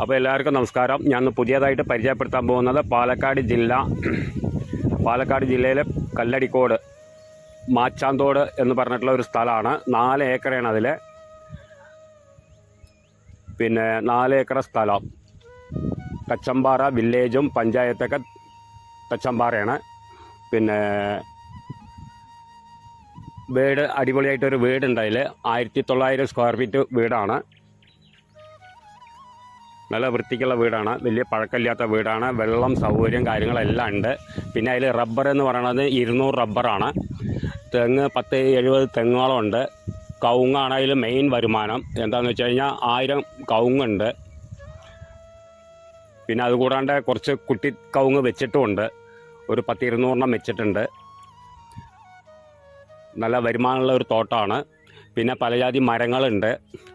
അപ്പോൾ എല്ലാവർക്കും നമസ്കാരം. ഞാൻ പുതിയതായിട്ട് പരിചയപ്പെടുത്താൻ പോകുന്നത് പാലക്കാട് ജില്ല പാലക്കാട് ജില്ലയിലെ കല്ലടിക്കോട് മാച്ചാന്തോട് എന്ന് പറഞ്ഞിട്ടുള്ള ഒരു സ്ഥലമാണ്. നാല് ഏക്കറാണ് അതിൽ പിന്നെ നാല് ഏക്കർ സ്ഥലം. തച്ചമ്പാറ വില്ലേജും പഞ്ചായത്തൊക്കെ തച്ചമ്പാറയാണ്. പിന്നെ വീട് അടിപൊളിയായിട്ടൊരു വീടുണ്ട് അതിൽ ആയിരത്തി തൊള്ളായിരം സ്ക്വയർ ഫീറ്റ് വീടാണ്. നല്ല വൃത്തിക്കുള്ള വീടാണ്. വലിയ പഴക്കമില്ലാത്ത വീടാണ്. വെള്ളം സൗകര്യം കാര്യങ്ങളെല്ലാം ഉണ്ട്. പിന്നെ അതിൽ റബ്ബർ എന്ന് പറയുന്നത് ഇരുന്നൂറ് റബ്ബറാണ് തെങ്ങ് പത്ത് എഴുപത് തെങ്ങുകളും ഉണ്ട്. അതിൽ മെയിൻ വരുമാനം. എന്താണെന്ന് വെച്ച് കഴിഞ്ഞാൽ ആയിരം കവുങ്ങുണ്ട്. പിന്നെ അതുകൂടാണ്ട് കുറച്ച് കുട്ടി കവുങ്ങ് വെച്ചിട്ടുമുണ്ട് ഒരു പത്ത് ഇരുന്നൂറെണ്ണം വെച്ചിട്ടുണ്ട്. നല്ല വരുമാനമുള്ള ഒരു തോട്ടമാണ് പിന്നെ പലജാതി മരങ്ങളുണ്ട്.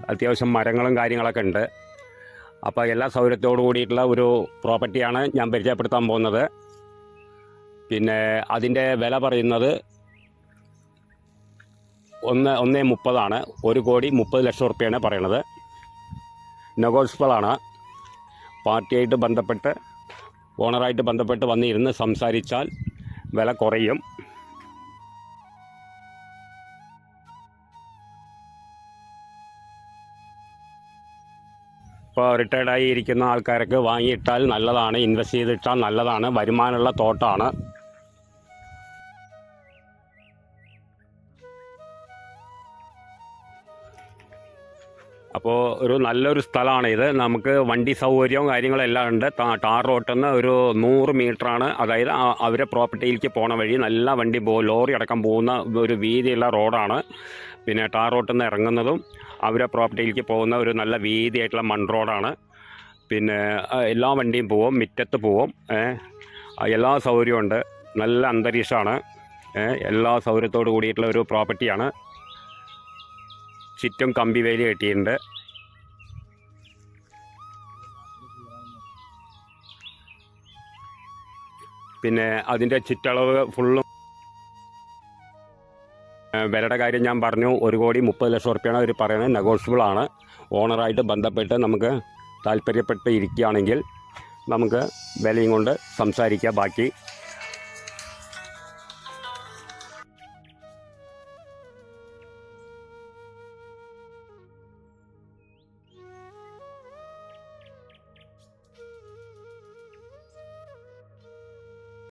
അത്യാവശ്യം മരങ്ങളും കാര്യങ്ങളൊക്കെ ഉണ്ട്. അപ്പോൾ എല്ലാ സൗകര്യത്തോടു കൂടിയിട്ടുള്ള ഒരു പ്രോപ്പർട്ടിയാണ് ഞാൻ പരിചയപ്പെടുത്താൻ പോകുന്നത്. പിന്നെ അതിന്റെ വില പറയുന്നത് ഒന്ന് ഒന്നേ മുപ്പതാണ്. ഒരു കോടി മുപ്പത് ലക്ഷം റുപ്യാണ് പറയണത് നെഗോഷ്യബിളാണ്. പാർട്ടിയായിട്ട് ബന്ധപ്പെട്ട് ഓണറായിട്ട് ബന്ധപ്പെട്ട് വന്നിരുന്ന് സംസാരിച്ചാൽ വില കുറയും. ഇപ്പോൾ റിട്ടയർഡായി ഇരിക്കുന്ന ആൾക്കാർക്ക് വാങ്ങിയിട്ടാൽ നല്ലതാണ് ഇൻവെസ്റ്റ് ചെയ്തിട്ടാൽ നല്ലതാണ് വരുമാനമുള്ള തോട്ടമാണ് അപ്പോൾ ഒരു നല്ലൊരു സ്ഥലമാണ് ഇത്. നമുക്ക് വണ്ടി സൗകര്യവും കാര്യങ്ങളെല്ലാം ഉണ്ട്. ടാർ റോട്ടിൽ നിന്ന് ഒരു നൂറ് മീറ്ററാണ്. അതായത് അവരെ പ്രോപ്പർട്ടിയിലേക്ക് പോണ വഴി നല്ല വണ്ടി പോ ലോറി അടക്കം പോകുന്ന ഒരു വീതിയുള്ള റോഡാണ്. പിന്നെ ടാർ റോട്ടിൽ നിന്ന് ഇറങ്ങുന്നതും അവരെ പ്രോപ്പർട്ടിയിലേക്ക് പോകുന്ന ഒരു നല്ല വീതിയായിട്ടുള്ള മൺ റോഡാണ്. പിന്നെ എല്ലാ വണ്ടിയും പോവും മിറ്റത്ത് പോവും എല്ലാ സൗകര്യവും ഉണ്ട്. നല്ല അന്തരീക്ഷമാണ്. എല്ലാ സൗകര്യത്തോടു കൂടിയിട്ടുള്ള ഒരു പ്രോപ്പർട്ടിയാണ് ചുറ്റും കമ്പി വേലി കെട്ടിയിട്ടുണ്ട്. പിന്നെ അതിന്റെ ചുറ്റളവ് ഫുള്ളും വിലയുടെ കാര്യം ഞാൻ പറഞ്ഞു. ഒരു കോടി മുപ്പത് ലക്ഷം ഉറുപ്പ്യാണ് അവർ പറയുന്നത്. നെഗോഷ്യബിൾ ആണ്. ഓണറായിട്ട് ബന്ധപ്പെട്ട് നമുക്ക് താല്പര്യപ്പെട്ട് ഇരിക്കുകയാണെങ്കിൽ നമുക്ക് വിലയും കൊണ്ട് സംസാരിക്കാം. ബാക്കി